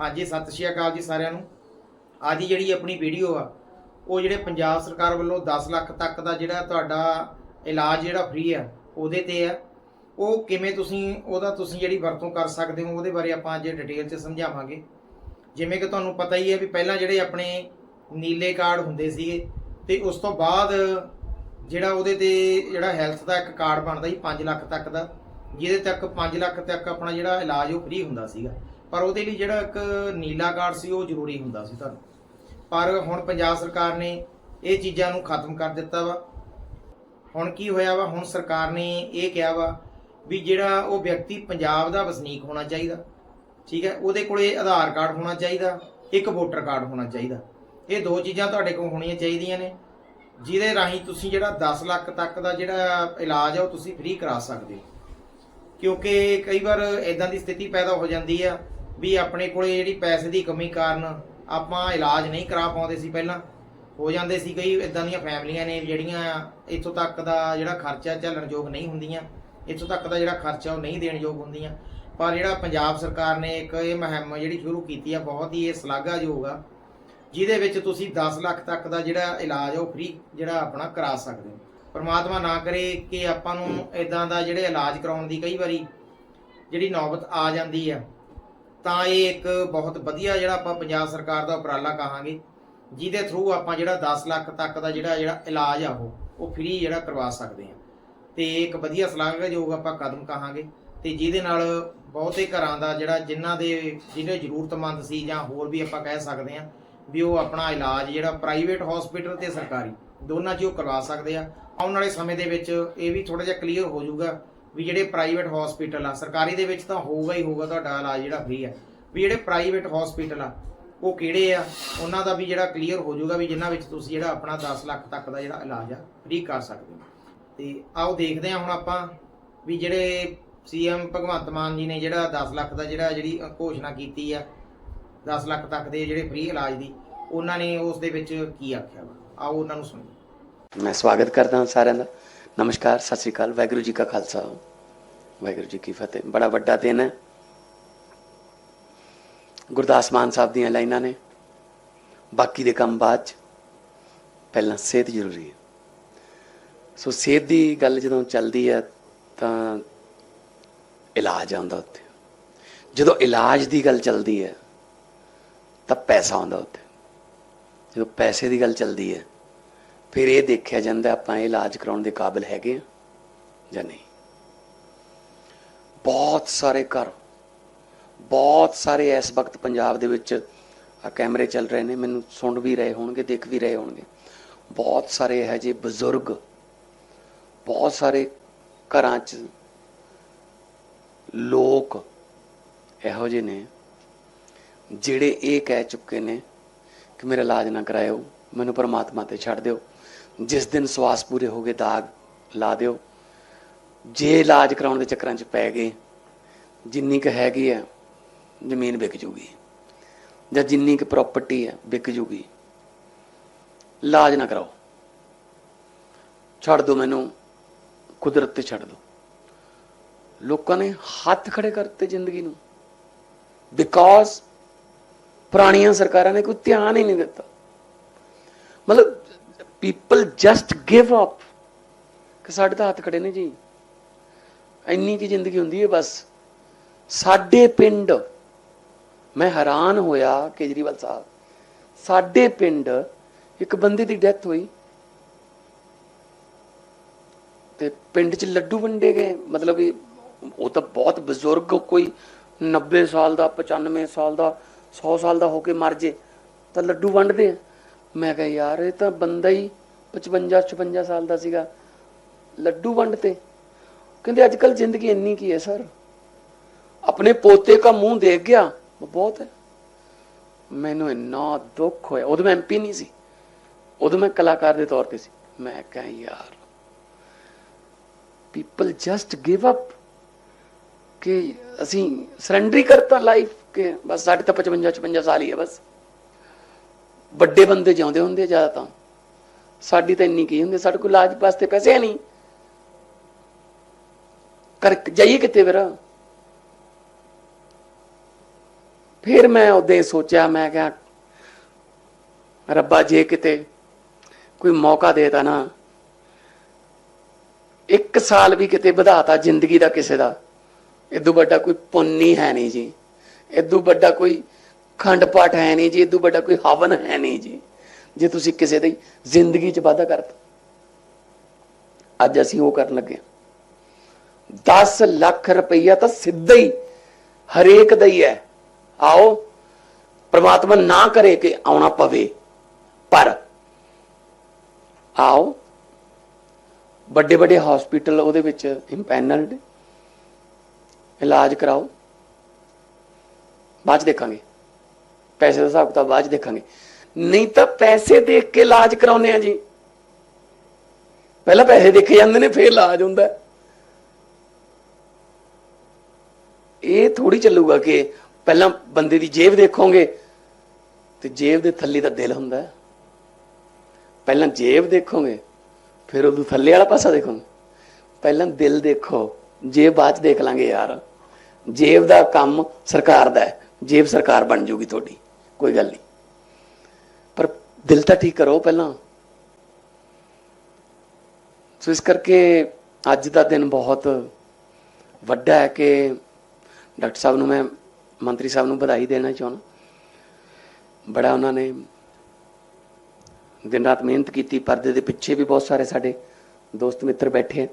ਹਾਂਜੀ, ਸਤਿ ਸ਼੍ਰੀ ਅਕਾਲ ਜੀ ਸਾਰਿਆਂ ਨੂੰ। ਅੱਜ ਦੀ ਜਿਹੜੀ ਆਪਣੀ ਵੀਡੀਓ ਆ, ਉਹ ਜਿਹੜੇ ਪੰਜਾਬ ਸਰਕਾਰ ਵੱਲੋਂ 10 ਲੱਖ ਤੱਕ ਦਾ ਜਿਹੜਾ ਤੁਹਾਡਾ ਇਲਾਜ ਜਿਹੜਾ ਫ੍ਰੀ ਆ, ਉਹਦੇ ਤੇ ਆ। ਉਹ ਕਿਵੇਂ ਤੁਸੀਂ, ਉਹਦਾ ਤੁਸੀਂ ਜਿਹੜੀ ਵਰਤੋਂ ਕਰ ਸਕਦੇ ਹੋ, ਉਹਦੇ ਬਾਰੇ ਆਪਾਂ ਅੱਜ ਡਿਟੇਲ 'ਚ ਸਮਝਾਵਾਂਗੇ। ਜਿਵੇਂ ਕਿ ਤੁਹਾਨੂੰ ਪਤਾ ਹੀ ਹੈ ਵੀ ਪਹਿਲਾਂ ਜਿਹੜੇ ਆਪਣੇ ਨੀਲੇ ਕਾਰਡ ਹੁੰਦੇ ਸੀਗੇ, ਤੇ ਉਸ ਤੋਂ ਬਾਅਦ ਜਿਹੜਾ ਉਹਦੇ ਤੇ ਜਿਹੜਾ ਹੈਲਥ ਦਾ ਇੱਕ ਕਾਰਡ ਬਣਦਾ ਸੀ 5 ਲੱਖ ਤੱਕ ਦਾ, ਜਿਹਦੇ ਤੱਕ 5 ਲੱਖ ਤੱਕ ਆਪਣਾ ਜਿਹੜਾ ਇਲਾਜ ਉਹ ਫ੍ਰੀ ਹੁੰਦਾ ਸੀਗਾ। ਪਰ ਉਹਦੇ ਲਈ ਜਿਹੜਾ ਇੱਕ ਨੀਲਾ ਕਾਰਡ ਸੀ, ਉਹ ਜ਼ਰੂਰੀ ਹੁੰਦਾ ਸੀ ਤੁਹਾਨੂੰ। ਪਰ ਹੁਣ ਪੰਜਾਬ ਸਰਕਾਰ ਨੇ ਇਹ ਚੀਜ਼ਾਂ ਨੂੰ ਖਤਮ ਕਰ ਦਿੱਤਾ ਵਾ। ਹੁਣ ਕੀ ਹੋਇਆ ਵਾ? ਹੁਣ ਸਰਕਾਰ ਨੇ ਇਹ ਕਿਹਾ ਵਾ ਵੀ ਜਿਹੜਾ ਉਹ ਵਿਅਕਤੀ ਪੰਜਾਬ ਦਾ ਵਸਨੀਕ ਹੋਣਾ ਚਾਹੀਦਾ, ਠੀਕ ਹੈ? ਉਹਦੇ ਕੋਲੇ ਆਧਾਰ ਕਾਰਡ ਹੋਣਾ ਚਾਹੀਦਾ, ਇੱਕ ਵੋਟਰ ਕਾਰਡ ਹੋਣਾ ਚਾਹੀਦਾ। ਇਹ ਦੋ ਚੀਜ਼ਾਂ ਤੁਹਾਡੇ ਕੋਲ ਹੋਣੀਆਂ ਚਾਹੀਦੀਆਂ ਨੇ, ਜਿਹਦੇ ਰਾਹੀਂ ਤੁਸੀਂ ਜਿਹੜਾ 10 ਲੱਖ ਤੱਕ ਦਾ ਜਿਹੜਾ ਇਲਾਜ ਆ, ਉਹ ਤੁਸੀਂ ਫ੍ਰੀ ਕਰਾ ਸਕਦੇ ਹੋ। ਕਿਉਂਕਿ ਕਈ ਵਾਰ ਇਦਾਂ ਦੀ ਸਥਿਤੀ ਪੈਦਾ ਹੋ ਜਾਂਦੀ ਆ ਵੀ ਆਪਣੇ ਕੋਲੇ ਜਿਹੜੀ ਪੈਸੇ ਦੀ ਕਮੀ ਕਾਰਨ ਆਪਾਂ ਇਲਾਜ ਨਹੀਂ ਕਰਾ ਪਾਉਂਦੇ ਸੀ ਪਹਿਲਾਂ। ਹੋ ਜਾਂਦੇ ਸੀ ਕਈ ਇਦਾਂ ਦੀਆਂ ਫੈਮਲੀਆਂ ਨੇ ਜਿਹੜੀਆਂ ਇੱਥੋਂ ਤੱਕ ਦਾ ਜਿਹੜਾ ਖਰਚਾ ਝੱਲਣ ਯੋਗ ਨਹੀਂ ਹੁੰਦੀਆਂ। ਇੱਥੋਂ ਤੱਕ ਦਾ ਜਿਹੜਾ ਖਰਚਾ ਉਹ ਨਹੀਂ ਦੇਣ ਯੋਗ ਹੁੰਦੀਆਂ। ਪਰ ਜਿਹੜਾ ਪੰਜਾਬ ਸਰਕਾਰ ਨੇ ਇੱਕ ਇਹ ਮੁਹਿੰਮ ਜਿਹੜੀ ਸ਼ੁਰੂ ਕੀਤੀ ਆ, ਬਹੁਤ ਹੀ ਇਹ ਸ਼ਲਾਘਾਯੋਗ ਆ, ਜਿਹਦੇ ਵਿੱਚ ਤੁਸੀਂ 10 ਲੱਖ ਤੱਕ ਦਾ ਜਿਹੜਾ ਇਲਾਜ ਉਹ ਫ੍ਰੀ ਜਿਹੜਾ ਆਪਣਾ ਕਰਾ ਸਕਦੇ ਹੋ। ਪਰਮਾਤਮਾ ਨਾ ਕਰੇ ਕਿ ਆਪਾਂ ਨੂੰ ਇਦਾਂ ਦਾ ਜਿਹੜੇ ਇਲਾਜ ਕਰਾਉਣ ਦੀ ਕਈ ਵਾਰੀ ਜਿਹੜੀ ਨੌਬਤ ਆ ਜਾਂਦੀ ਆ। ਤਾਂ ਇਹ ਇੱਕ ਬਹੁਤ ਵਧੀਆ ਜਿਹੜਾ ਆਪਾਂ ਪੰਜਾਬ ਸਰਕਾਰ ਦਾ ਉਪਰਾਲਾ ਕਹਾਂਗੇ, ਜਿਹਦੇ ਥਰੂ ਆਪਾਂ ਜਿਹੜਾ 10 ਲੱਖ ਤੱਕ ਦਾ ਜਿਹੜਾ ਜਿਹੜਾ ਇਲਾਜ ਆ ਉਹ ਉਹ ਫ੍ਰੀ ਜਿਹੜਾ ਕਰਵਾ ਸਕਦੇ ਆ ਤੇ ਇੱਕ ਵਧੀਆ ਸ਼ਲਾਘਾਯੋਗ ਆਪਾਂ ਕਦਮ ਕਹਾਂਗੇ ਤੇ ਜਿਹਦੇ ਨਾਲ ਬਹੁਤੇ ਘਰਾਂ ਦਾ ਜਿਹੜਾ ਜਿਨ੍ਹਾਂ ਦੇ ਜਿਹੜੇ ਜ਼ਰੂਰਤਮੰਦ ਸੀ ਜਾਂ ਹੋਰ ਵੀ ਆਪਾਂ ਕਹਿ ਸਕਦੇ ਆ ਵੀ ਉਹ ਆਪਣਾ ਇਲਾਜ ਜਿਹੜਾ ਪ੍ਰਾਈਵੇਟ ਹਸਪੀਟਲ ਤੇ ਸਰਕਾਰੀ, ਦੋਨਾਂ 'ਚ ਉਹ ਕਰਵਾ ਸਕਦੇ ਆ। ਆਉਣ ਵਾਲੇ ਸਮੇਂ ਦੇ ਵਿੱਚ ਇਹ ਵੀ ਥੋੜਾ ਜਿਹਾ ਕਲੀਅਰ ਹੋ ਜਾਊਗਾ ਵੀ ਜਿਹੜੇ ਪ੍ਰਾਈਵੇਟ ਹਸਪੀਟਲ ਆ, ਸਰਕਾਰੀ ਦੇ ਵਿੱਚ ਤਾਂ ਹੋਊਗਾ ਹੀ ਹੋਊਗਾ, ਤੁਹਾਡਾ ਇਲਾਜ ਜਿਹੜਾ ਫ੍ਰੀ ਆ। ਵੀ ਜਿਹੜੇ ਪ੍ਰਾਈਵੇਟ ਹਸਪੀਟਲ ਆ, ਉਹ ਕਿਹੜੇ ਆ? ਉਹਨਾਂ ਦਾ ਵੀ ਜਿਹੜਾ ਕਲੀਅਰ ਹੋ ਜਾਊਗਾ ਵੀ ਜਿਨ੍ਹਾਂ ਵਿੱਚ ਤੁਸੀਂ ਜਿਹੜਾ ਆਪਣਾ 10 ਲੱਖ ਤੱਕ ਦਾ ਜਿਹੜਾ ਇਲਾਜ ਆ ਫ੍ਰੀ ਕਰ ਸਕਦੇ ਹੋ। ਤੇ ਆਓ ਦੇਖਦੇ ਹਾਂ ਹੁਣ ਆਪਾਂ ਵੀ ਜਿਹੜੇ ਸੀਐਮ ਭਗਵੰਤ ਮਾਨ ਜੀ ਨੇ ਜਿਹੜਾ 10 ਲੱਖ ਦਾ ਜਿਹੜਾ ਜਿਹੜੀ ਘੋਸ਼ਣਾ ਕੀਤੀ ਆ 10 ਲੱਖ ਤੱਕ ਦੇ ਜਿਹੜੇ ਫ੍ਰੀ ਇਲਾਜ ਦੀ, ਉਹਨਾਂ ਨੇ ਉਸ ਦੇ ਵਿੱਚ ਕੀ ਆਖਿਆ ਵਾ? ਆਓ ਉਹਨਾਂ ਨੂੰ ਸੁਣੀਏ। ਮੈਂ ਸਵਾਗਤ ਕਰਦਾ ਹਾਂ ਸਾਰਿਆਂ ਦਾ। ਨਮਸਕਾਰ, ਸਤਿ ਸ੍ਰੀ ਅਕਾਲ, ਵਾਹਿਗੁਰੂ ਜੀ ਕਾ ਖਾਲਸਾ। ਵਾਹਿਗੁਰੂ ਜੀ ਕੀ ਫਤਿਹ। ਬੜਾ ਵੱਡਾ ਦਿਨ ਹੈ। ਗੁਰਦਾਸ ਮਾਨ ਸਾਹਿਬ ਦੀਆਂ ਲਾਈਨਾਂ ਨੇ। ਬਾਕੀ ਦੇ ਕੰਮ ਬਾਅਦ ਚ ਪਹਿਲਾਂ ਸਿਹਤ ਜ਼ਰੂਰੀ ਹੈ। ਸੋ ਸਿਹਤ ਦੀ ਗੱਲ ਜਦੋਂ ਚੱਲਦੀ ਹੈ ਤਾਂ ਇਲਾਜ ਆਉਂਦਾ ਉੱਥੇ। ਜਦੋਂ ਇਲਾਜ ਦੀ ਗੱਲ ਚੱਲਦੀ ਹੈ ਤਾਂ ਪੈਸਾ ਆਉਂਦਾ ਉੱਥੇ। ਜਦੋਂ ਪੈਸੇ ਦੀ ਗੱਲ ਚੱਲਦੀ ਹੈ ਫਿਰ ਇਹ ਦੇਖਿਆ ਜਾਂਦਾ ਆਪਾਂ ਇਹ ਇਲਾਜ ਕਰਾਉਣ ਦੇ ਕਾਬਿਲ ਹੈਗੇ ਆ ਜਾਂ ਨਹੀਂ? ਬਹੁਤ ਸਾਰੇ ਘਰ, ਬਹੁਤ ਸਾਰੇ ਇਸ ਵਕਤ ਪੰਜਾਬ ਦੇ ਵਿੱਚ ਆ ਕੈਮਰੇ ਚੱਲ ਰਹੇ ਨੇ, ਮੈਨੂੰ ਸੁਣ ਵੀ ਰਹੇ ਹੋਣਗੇ, ਦੇਖ ਵੀ ਰਹੇ ਹੋਣਗੇ। ਬਹੁਤ ਸਾਰੇ ਇਹੋ ਜਿਹੇ ਬਜ਼ੁਰਗ, ਬਹੁਤ ਸਾਰੇ ਘਰਾਂ 'ਚ ਲੋਕ ਇਹੋ ਜਿਹੇ ਨੇ, ਜਿਹੜੇ ਇਹ ਕਹਿ ਚੁੱਕੇ ਨੇ ਕਿ ਮੇਰਾ ਇਲਾਜ ਨਾ ਕਰਾਇਓ, ਮੈਨੂੰ ਪਰਮਾਤਮਾ ਤੇ ਛੱਡ ਦਿਓ। ਜਿਸ ਦਿਨ ਸਵਾਸ ਪੂਰੇ ਹੋ ਗਏ, ਦਾਗ ਲਾ ਦਿਓ। ਜੇ ਇਲਾਜ ਕਰਾਉਣ ਦੇ ਚੱਕਰਾਂ 'ਚ ਪੈ ਗਏ, ਜਿੰਨੀ ਕੁ ਹੈਗੀ ਹੈ, ਜ਼ਮੀਨ ਵਿਕ ਜੂਗੀ। ਜਾਂ ਜਿੰਨੀ ਕੁ ਪ੍ਰਾਪਰਟੀ ਹੈ, ਵਿਕ ਜੂਗੀ। ਇਲਾਜ ਨਾ ਕਰਾਓ। ਛੱਡ ਦਿਓ ਮੈਨੂੰ, ਕੁਦਰਤ ਤੇ ਛੱਡ ਦਿਓ। ਲੋਕਾਂ ਨੇ ਹੱਥ ਖੜੇ ਕਰਤੇ ਜ਼ਿੰਦਗੀ ਨੂੰ। ਬਿਕੋਜ਼ ਪੁਰਾਣੀਆਂ ਸਰਕਾਰਾਂ ਨੇ ਕੋਈ ਧਿਆਨ ਹੀ ਨਹੀਂ ਦਿੱਤਾ। ਮਤਲਬ ਪੀਪਲ ਜਸਟ ਗਿਵ ਅਪ ਕਿ ਸਾਡੇ ਤਾਂ ਹੱਥ ਖੜੇ ਨੇ ਜੀ। ਇੰਨੀ ਕੀ ਜ਼ਿੰਦਗੀ ਹੁੰਦੀ ਹੈ ਬਸ। ਸਾਡੇ ਪਿੰਡ, ਮੈਂ ਹੈਰਾਨ ਹੋਇਆ ਕੇਜਰੀਵਾਲ ਸਾਹਿਬ। ਸਾਡੇ ਪਿੰਡ ਇੱਕ ਬੰਦੇ ਦੀ ਡੈਥ ਹੋਈ। ਤੇ ਪਿੰਡ 'ਚ ਲੱਡੂ ਵੰਡੇ ਗਏ। ਮਤਲਬ ਵੀ ਉਹ ਤਾਂ ਬਹੁਤ ਬਜ਼ੁਰਗ ਕੋਈ 90 ਸਾਲ ਦਾ 95 ਸਾਲ ਦਾ 100 ਸਾਲ ਦਾ ਹੋ ਕੇ ਮਰ ਜੇ। ਤਾਂ ਲੱਡੂ ਵੰਡਦੇ ਆ। ਮੈਂ ਕਿਹਾ, ਯਾਰ, ਇਹ ਤਾਂ ਬੰਦਾ ਹੀ 55 56 ਸਾਲ ਦਾ ਸੀਗਾ ਲੱਡੂ ਵੰਡ ਤੇ। ਕਹਿੰਦੇ ਅੱਜ ਕੱਲ ਜ਼ਿੰਦਗੀ ਇੰਨੀ ਕੀ ਹੈ, ਸਰ? ਆਪਣੇ ਪੋਤੇ ਦਾ ਮੂੰਹ ਦੇਖ ਗਿਆ ਬਹੁਤ ਹੈ। ਮੈਨੂੰ ਇੰਨਾ ਦੁੱਖ ਹੋਇਆ। ਉਦੋਂ ਮੈਂ ਐਮਪੀ ਨਹੀਂ ਸੀ। ਉਦੋਂ ਮੈਂ ਕਲਾਕਾਰ ਦੇ ਤੌਰ ਤੇ ਸੀ। ਮੈਂ ਕਹਾਂ, ਯਾਰ ਪੀਪਲ ਜਸਟ ਗਿਵ ਅਪ ਕਿ ਅਸੀਂ ਸਰੈਂਡਰ ਹੀ ਕਰਤਾ ਲਾਈਫ ਕਿ ਬਸ ਸਾਡੇ ਤਾਂ 55 56 ਸਾਲ ਹੀ ਹੈ ਬਸ। ਵੱਡੇ ਬੰਦੇ ਜਿਉਂਦੇ ਹੁੰਦੇ ਜ਼ਿਆਦਾ ਤਾਂ ਸਾਡੀ ਤਾਂ ਇੰਨੀ ਕੀ ਹੁੰਦੀ ਸਾਡੇ ਕੋਲ ਇਲਾਜ ਵਾਸਤੇ ਪੈਸੇ ਨਹੀਂ। ਕਰ ਜਾਈਏ ਕਿਤੇ ਫਿਰ? ਫਿਰ ਮੈਂ ਉਹਦੇ ਸੋਚਿਆ, ਮੈਂ ਕਿਹਾ, ਰੱਬਾ ਜੇ ਕਿਤੇ ਕੋਈ ਮੌਕਾ ਦੇਤਾ ਨਾ, ਇੱਕ ਸਾਲ ਵੀ ਕਿਤੇ ਵਧਾਤਾ ਜ਼ਿੰਦਗੀ ਦਾ ਕਿਸੇ ਦਾ ਇਦੋਂ ਵੱਡਾ ਕੋਈ ਪੁੰਨੀ ਹੈ ਨਹੀਂ ਜੀ। ਇਦੋਂ ਵੱਡਾ ਕੋਈ ਖੰਡ ਪਾਠ ਹੈ ਨਹੀਂ ਜੀ, ਇਦੋਂ ਵੱਡਾ ਕੋਈ ਹਵਨ ਹੈ ਨਹੀਂ ਜੀ। ਜੇ ਤੁਸੀਂ ਕਿਸੇ ਦੀ ਜ਼ਿੰਦਗੀ 'ਚ ਵਾਧਾ ਕਰਤਾ। ਅੱਜ ਅਸੀਂ ਉਹ ਕਰਨ ਲੱਗੇ ਹਾਂ। 10 ਲੱਖ ਰੁਪਈਆ ਤਾਂ ਸਿੱਧਾ ਹੀ, ਹਰੇਕ ਦਾ ਹੀ ਹੈ। ਆਓ, ਪ੍ਰਮਾਤਮਾ ਨਾ ਕਰੇ ਕਿ ਆਉਣਾ ਪਵੇ, ਪਰ ਆਓ, ਵੱਡੇ ਵੱਡੇ ਹਸਪੀਟਲ ਉਹਦੇ ਵਿੱਚ ਇੰਪੈਨਲਡ ਇਲਾਜ ਕਰਾਓ। ਬਾਅਦ 'ਚ ਦੇਖਾਂਗੇ। ਪੈਸੇ ਦਾ ਹਿਸਾਬ ਕਿਤਾਬ ਬਾਅਦ 'ਚ ਦੇਖਾਂਗੇ। ਨਹੀਂ ਤਾਂ ਪੈਸੇ ਦੇਖ ਕੇ ਇਲਾਜ ਕਰਾਉਨੇ ਆ ਜੀ। ਪਹਿਲਾਂ ਪੈਸੇ ਦੇਖੇ ਜਾਂਦੇ ਨੇ, ਫਿਰ ਇਲਾਜ ਹੁੰਦਾ। ਇਹ ਥੋੜੀ ਚੱਲੂਗਾ ਕਿ ਪਹਿਲਾਂ ਬੰਦੇ ਦੀ ਜੇਬ ਦੇਖੋਗੇ, ਤੇ ਜੇਬ ਦੇ ਥੱਲੇ ਤਾਂ ਦਿਲ ਹੁੰਦਾ। ਹੈ। ਪਹਿਲਾਂ ਜੇਬ ਦੇਖੋਗੇ, ਫਿਰ ਉਹਦੇ ਥੱਲੇ ਵਾਲਾ ਪਾਸਾ ਦੇਖੋਗੇ। ਪਹਿਲਾਂ ਦਿਲ ਦੇਖੋ, ਜੇਬ ਬਾਅਦ ਚ ਦੇਖ ਲਾਂਗੇ ਯਾਰ। ਜੇਬ ਦਾ ਕੰਮ ਸਰਕਾਰ ਦਾ ਹੈ, ਜੇਬ ਸਰਕਾਰ ਬਣ ਜੂਗੀ ਤੁਹਾਡੀ। ਕੋਈ ਗੱਲ ਨਹੀਂ। ਪਰ ਦਿਲ ਤਾਂ ਠੀਕ ਕਰੋ ਪਹਿਲਾਂ। ਸੋ ਇਸ ਕਰਕੇ ਅੱਜ ਦਾ ਦਿਨ ਬਹੁਤ ਵੱਡਾ ਹੈ ਕਿ ਡਾਕਟਰ ਸਾਹਿਬ ਨੂੰ ਮੈਂ, ਮੰਤਰੀ ਸਾਹਿਬ ਨੂੰ ਵਧਾਈ ਦੇਣਾ ਚਾਹੁੰਦਾ। ਬੜਾ ਉਹਨਾਂ ਨੇ ਦਿਨ ਰਾਤ ਮਿਹਨਤ ਕੀਤੀ, ਪਰਦੇ ਦੇ ਪਿੱਛੇ ਵੀ ਬਹੁਤ ਸਾਰੇ ਸਾਡੇ ਦੋਸਤ ਮਿੱਤਰ ਬੈਠੇ ਹੈ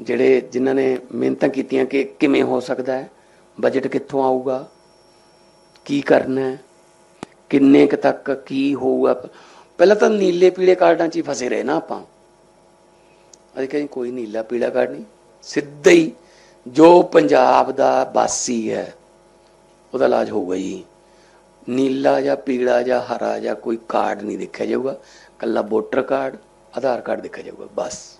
ਜਿਹੜੇ ਜਿਨ੍ਹਾਂ ਨੇ ਮਿਹਨਤਾਂ ਕੀਤੀਆਂ ਕਿ ਕਿਵੇਂ ਹੋ ਸਕਦਾ ਹੈ ਬਜਟ ਕਿੱਥੋਂ ਆਊਗਾ ਕੀ ਕਰਨਾ ਹੈ? ਕਿੰਨੇ ਕੁ ਤੱਕ ਕੀ ਹੋਊਗਾ? ਪਹਿਲਾਂ ਤਾਂ ਨੀਲੇ ਪੀਲੇ ਕਾਰਡਾਂ 'ਚ ਹੀ ਫਸੇ ਰਹੇ ਨਾ ਆਪਾਂ। ਅਸੀਂ ਕਹਿੰਦੇ ਕੋਈ ਨੀਲਾ ਪੀਲਾ ਕਾਰਡ ਨਹੀਂ, ਸਿੱਧਾ ਹੀ ਜੋ ਪੰਜਾਬ ਦਾ ਵਾਸੀ ਹੈ, ਉਹਦਾ ਇਲਾਜ ਹੋਊਗਾ ਜੀ। ਨੀਲਾ ਜਾਂ ਪੀਲਾ ਜਾਂ ਹਰਾ ਜਾਂ ਕੋਈ ਕਾਰਡ ਨਹੀਂ ਦੇਖਿਆ ਜਾਊਗਾ। ਕੱਲਾ ਵੋਟਰ ਕਾਰਡ, ਆਧਾਰ ਕਾਰਡ ਦੇਖਿਆ ਜਾਊਗਾ, ਬਸ।